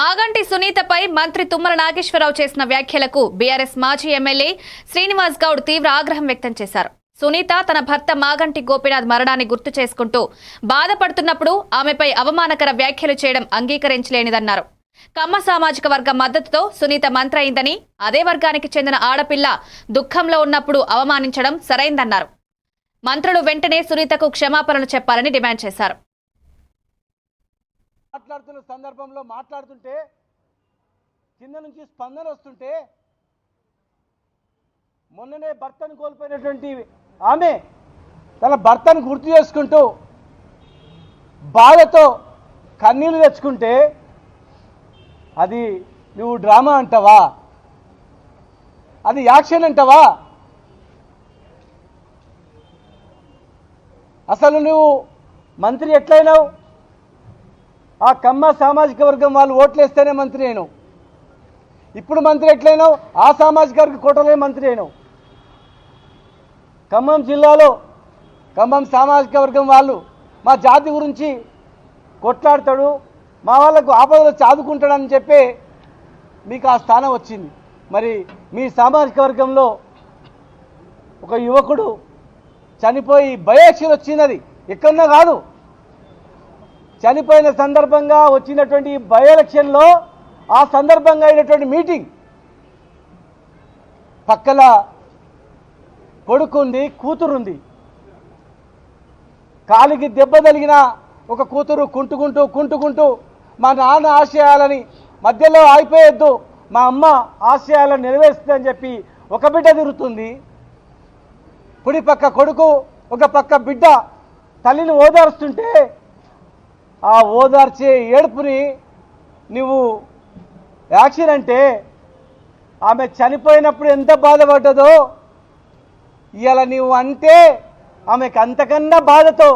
మాగంటి సునీతపై మంత్రి తుమ్మల నాగేశ్వరరావు చేసిన వ్యాఖ్యలకు బీఆర్ఎస్ మాజీ ఎమ్మెల్యే శ్రీనివాస్ గౌడ్ తీవ్ర ఆగ్రహం వ్యక్తం చేశారు. సునీత తన భర్త మాగంటి గోపీనాథ్ మరణాన్ని గుర్తు చేసుకుంటూ బాధపడుతున్నప్పుడు ఆమెపై అవమానకర వ్యాఖ్యలు చేయడం అంగీకరించలేనిదన్నారు. కమ్మ సామాజిక వర్గ మద్దతుతో సునీత మంత్రి అయిందని అదే వర్గానికి చెందిన ఆడపిల్ల దుఃఖంలో ఉన్నప్పుడు అవమానించడం సరైందన్నారు. మంత్రులు వెంటనే సునీతకు క్షమాపణలు చెప్పాలని డిమాండ్ చేశారు. మాట్లాడుతున్న సందర్భంలో మాట్లాడుతుంటే కింద నుంచి స్పందన వస్తుంటే మొన్ననే భర్తను కోల్పోయినటువంటి ఆమె తన భర్తను గుర్తు చేసుకుంటూ బాధతో కన్నీళ్ళు తెచ్చుకుంటే అది నువ్వు డ్రామా అంటావా? అది యాక్షన్ అంటావా? అసలు నువ్వు మంత్రి ఎట్లయినావు? ఆ కమ్మ సామాజిక వర్గం వాళ్ళు ఓట్లేస్తేనే మంత్రి అయినావు. ఇప్పుడు మంత్రి ఎట్లయినావు? ఆ సామాజిక వర్గ కోటలే మంత్రి అయినావు. ఖమ్మం జిల్లాలో ఖమ్మం సామాజిక వర్గం వాళ్ళు మా జాతి గురించి కొట్లాడతాడు మా వాళ్ళకు ఆపదలో చాదుకుంటాడని చెప్పి మీకు ఆ స్థానం వచ్చింది. మరి మీ సామాజిక వర్గంలో ఒక యువకుడు చనిపోయి బయోక్షన్ అది. ఎక్కడన్నా కాదు. చనిపోయిన సందర్భంగా వచ్చినటువంటి బై ఎలక్షన్లో ఆ సందర్భంగా అయినటువంటి మీటింగ్ పక్కల కొడుకుంది కూతురుంది. కాలికి దెబ్బ తగిలిన ఒక కూతురు కుంటుకుంటూ కుంటుకుంటూ మా నాన్న ఆశయాలని మధ్యలో ఆగిపోయొద్దు మా అమ్మ ఆశయాలను నెరవేరుస్తుందని చెప్పి ఒక బిడ్డ తిరుగుతుంది. కుడి పక్క కొడుకు ఒక పక్క బిడ్డ తల్లిని ఓదారుస్తుంటే ఆ ఓదార్చే ఏడుపుని నువ్వు యాక్షన్ అంటే ఆమె చనిపోయినప్పుడు ఎంత బాధపడ్డదో ఇలా నీవు అంటే ఆమెకు అంతకన్నా బాధతో